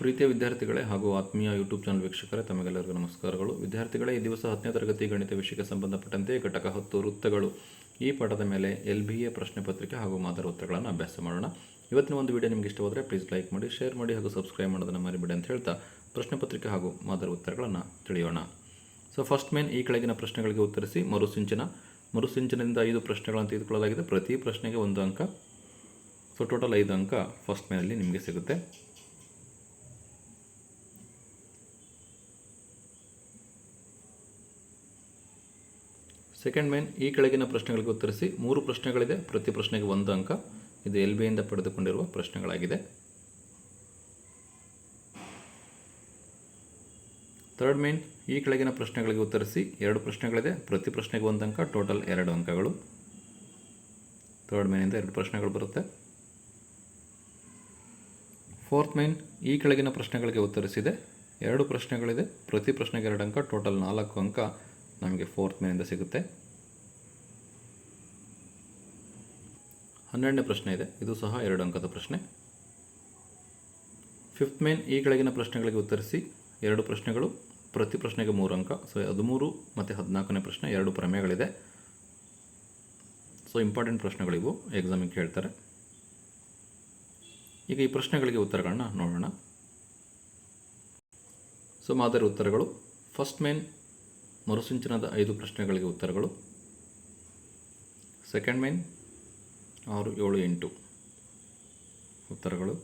ಪ್ರೀತಿಯ ವಿದ್ಯಾರ್ಥಿಗಳೇ ಹಾಗೂ ಆತ್ಮೀಯ ಯೂಟ್ಯೂಬ್ ಚಾನಲ್ ವೀಕ್ಷಕರೇ, ತಮಗೆಲ್ಲರಿಗೂ ನಮಸ್ಕಾರಗಳು. ವಿದ್ಯಾರ್ಥಿಗಳೇ, ಈ ದಿವಸ ಹತ್ತನೇ ತರಗತಿ ಗಣಿತ ವಿಷಯಕ್ಕೆ ಸಂಬಂಧಪಟ್ಟಂತೆ ಘಟಕ ಹತ್ತು ವೃತ್ತಗಳು. ಈ ಪಾಠದ ಮೇಲೆ ಎಲ್ ಬಿ ಎ ಪ್ರಶ್ನೆ ಪತ್ರಿಕೆ ಹಾಗೂ ಮಾದರ ಉತ್ತರಗಳನ್ನು ಅಭ್ಯಾಸ ಮಾಡೋಣ. ಇವತ್ತಿನ ಒಂದು ವಿಡಿಯೋ ನಿಮಗೆ ಇಷ್ಟವಾದರೆ ಪ್ಲೀಸ್ ಲೈಕ್ ಮಾಡಿ ಶೇರ್ ಮಾಡಿ ಹಾಗೂ ಸಬ್ಸ್ಕ್ರೈಬ್ ಮಾಡೋದನ್ನು ಮರಿಬೇಡಿ ಅಂತ ಹೇಳ್ತಾ ಪ್ರಶ್ನೆ ಪತ್ರಿಕೆ ಹಾಗೂ ಮಾದರ ಉತ್ತರಗಳನ್ನು ತಿಳಿಯೋಣ. ಸೊ ಫಸ್ಟ್ ಮೇನ್ ಈ ಕೆಳಗಿನ ಪ್ರಶ್ನೆಗಳಿಗೆ ಉತ್ತರಿಸಿ, ಮರುಸಿಂಚನ. ಮರುಸಿಂಚನದಿಂದ ಐದು ಪ್ರಶ್ನೆಗಳನ್ನು ತೆಗೆದುಕೊಳ್ಳಲಾಗಿದೆ. ಪ್ರತಿ ಪ್ರಶ್ನೆಗೆ ಒಂದು ಅಂಕ. ಸೊ ಟೋಟಲ್ ಐದು ಅಂಕ ಫಸ್ಟ್ ಮೇನಲ್ಲಿ ನಿಮಗೆ ಸಿಗುತ್ತೆ. ಸೆಕೆಂಡ್ ಮೇನ್ ಈ ಕೆಳಗಿನ ಪ್ರಶ್ನೆಗಳಿಗೆ ಉತ್ತರಿಸಿ ಮೂರು ಪ್ರಶ್ನೆಗಳಿದೆ, ಪ್ರತಿ ಪ್ರಶ್ನೆಗೆ ಒಂದು ಅಂಕ. ಇದು ಎಲ್ ಬಿಯಿಂದ ಪಡೆದುಕೊಂಡಿರುವ ಪ್ರಶ್ನೆಗಳಾಗಿದೆ. ಥರ್ಡ್ ಮೇನ್ ಈ ಕೆಳಗಿನ ಪ್ರಶ್ನೆಗಳಿಗೆ ಉತ್ತರಿಸಿ ಎರಡು ಪ್ರಶ್ನೆಗಳಿದೆ, ಪ್ರತಿ ಪ್ರಶ್ನೆಗೆ ಒಂದು ಅಂಕ ಟೋಟಲ್ ಎರಡು ಅಂಕಗಳು. ಥರ್ಡ್ ಮೇನಿಂದ ಎರಡು ಪ್ರಶ್ನೆಗಳು ಬರುತ್ತೆ. ಫೋರ್ತ್ ಮೇನ್ ಈ ಕೆಳಗಿನ ಪ್ರಶ್ನೆಗಳಿಗೆ ಉತ್ತರಿಸಿದೆ, ಎರಡು ಪ್ರಶ್ನೆಗಳಿದೆ, ಪ್ರತಿ ಪ್ರಶ್ನೆಗೆ ಎರಡು ಅಂಕ ಟೋಟಲ್ ನಾಲ್ಕು ಅಂಕ. ನಮಗೆ ಫೋರ್ತ್ ಮೇನಿಂದ ಸಿಗುತ್ತೆ. ಹನ್ನೆರಡನೇ ಪ್ರಶ್ನೆ ಇದೆ. ಇದು ಸಹ ಎರಡು ಅಂಕದ ಪ್ರಶ್ನೆ. ಫಿಫ್ತ್ ಮೇನ್ ಈ ಕೆಳಗಿನ ಪ್ರಶ್ನೆಗಳಿಗೆ ಉತ್ತರಿಸಿ ಎರಡು ಪ್ರಶ್ನೆಗಳು, ಪ್ರತಿ ಪ್ರಶ್ನೆಗೆ ಮೂರು ಅಂಕ. ಸೊ ಹದಿಮೂರು ಮತ್ತು ಹದಿನಾಲ್ಕನೇ ಪ್ರಶ್ನೆ, ಎರಡು ಪ್ರಮೇಯಗಳಿದೆ. So important ಪ್ರಶ್ನೆಗಳಿವು. ಎಕ್ಸಾಮಿಗೆ ಕೇಳ್ತಾರೆ. ಈಗ ಈ ಪ್ರಶ್ನೆಗಳಿಗೆ ಉತ್ತರಗಳನ್ನ ನೋಡೋಣ. ಸೊ ಮಾದರಿ ಉತ್ತರಗಳು. ಫಸ್ಟ್ ಮೇನ್ ಮರುಸಿಂಚನದ ಐದು ಪ್ರಶ್ನೆಗಳಿಗೆ ಉತ್ತರಗಳು. ಸೆಕೆಂಡ್ ಮೈನ್ ಆರು, ಏಳು, ಎಂಟು ಉತ್ತರಗಳು.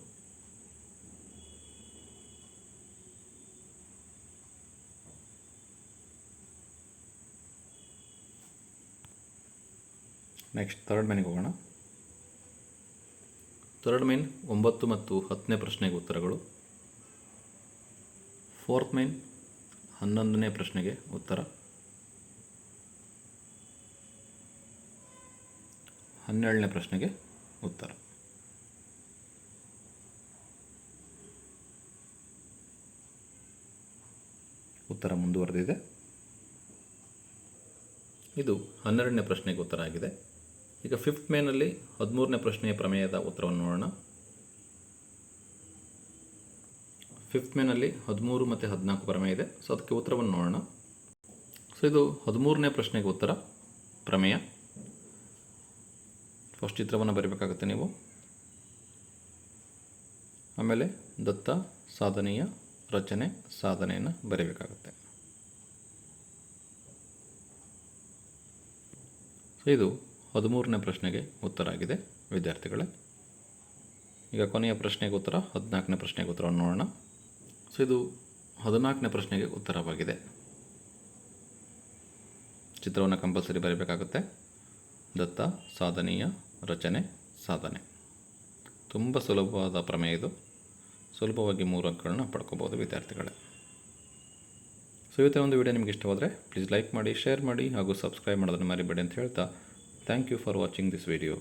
ನೆಕ್ಸ್ಟ್ ಥರ್ಡ್ ಮೈನಿಗೆ ಹೋಗೋಣ. ಥರ್ಡ್ ಮೈನ್ ಒಂಬತ್ತು ಮತ್ತು ಹತ್ತನೇ ಪ್ರಶ್ನೆಗೆ ಉತ್ತರಗಳು. ಫೋರ್ತ್ ಮೇನ್ ಹನ್ನೊಂದನೇ ಪ್ರಶ್ನೆಗೆ ಉತ್ತರ. ಹನ್ನೆರಡನೇ ಪ್ರಶ್ನೆಗೆ ಉತ್ತರ. ಉತ್ತರ ಮುಂದುವರೆದಿದೆ. ಇದು ಹನ್ನೆರಡನೇ ಪ್ರಶ್ನೆಗೆ ಉತ್ತರ ಆಗಿದೆ. ಈಗ ಫಿಫ್ತ್ ಮೇನಲ್ಲಿ ಹದಿಮೂರನೇ ಪ್ರಶ್ನೆಯ ಪ್ರಮೇಯದ ಉತ್ತರವನ್ನು ನೋಡೋಣ. ಫಿಫ್ತ್ ಮೇನಲ್ಲಿ ಹದಿಮೂರು ಮತ್ತು ಹದಿನಾಲ್ಕು ಪ್ರಮೇಯ ಇದೆ. ಸೊ ಅದಕ್ಕೆ ಉತ್ತರವನ್ನು ನೋಡೋಣ. ಸೊ ಇದು ಹದಿಮೂರನೇ ಪ್ರಶ್ನೆಗೆ ಉತ್ತರ. ಪ್ರಮೇಯ. ಫಸ್ಟ್ ಚಿತ್ರವನ್ನು ಬರೀಬೇಕಾಗುತ್ತೆ ನೀವು. ಆಮೇಲೆ ದತ್ತ, ಸಾಧನೆಯ, ರಚನೆ, ಸಾಧನೆಯನ್ನು ಬರೀಬೇಕಾಗುತ್ತೆ. ಸೊ ಇದು ಹದಿಮೂರನೇ ಪ್ರಶ್ನೆಗೆ ಉತ್ತರ ಆಗಿದೆ, ವಿದ್ಯಾರ್ಥಿಗಳೇ. ಈಗ ಕೊನೆಯ ಪ್ರಶ್ನೆಗೆ ಉತ್ತರ, ಹದಿನಾಲ್ಕನೇ ಪ್ರಶ್ನೆಗೆ ಉತ್ತರವನ್ನು ನೋಡೋಣ. ಸೊ ಇದು ಹದಿನಾಲ್ಕನೇ ಪ್ರಶ್ನೆಗೆ ಉತ್ತರವಾಗಿದೆ. ಚಿತ್ರವನ್ನು ಕಂಪಲ್ಸರಿ ಬರೀಬೇಕಾಗುತ್ತೆ. ದತ್ತ, ಸಾಧನೀಯ, ರಚನೆ, ಸಾಧನೆ. ತುಂಬ ಸುಲಭವಾದ ಪ್ರಮೇಯ ಇದು. ಸುಲಭವಾಗಿ ಮೂರು ಅಂಕಗಳನ್ನ ಪಡ್ಕೋಬೋದು ವಿದ್ಯಾರ್ಥಿಗಳೇ. ಸೊ ಇವತ್ತೆ ಒಂದು ವಿಡಿಯೋ ನಿಮಗೆ ಇಷ್ಟವಾದರೆ ಪ್ಲೀಸ್ ಲೈಕ್ ಮಾಡಿ ಶೇರ್ ಮಾಡಿ ಹಾಗೂ ಸಬ್ಸ್ಕ್ರೈಬ್ ಮಾಡೋದನ್ನು ಮರಿಬೇಡಿ ಅಂತ ಹೇಳ್ತಾ thank you for watching this video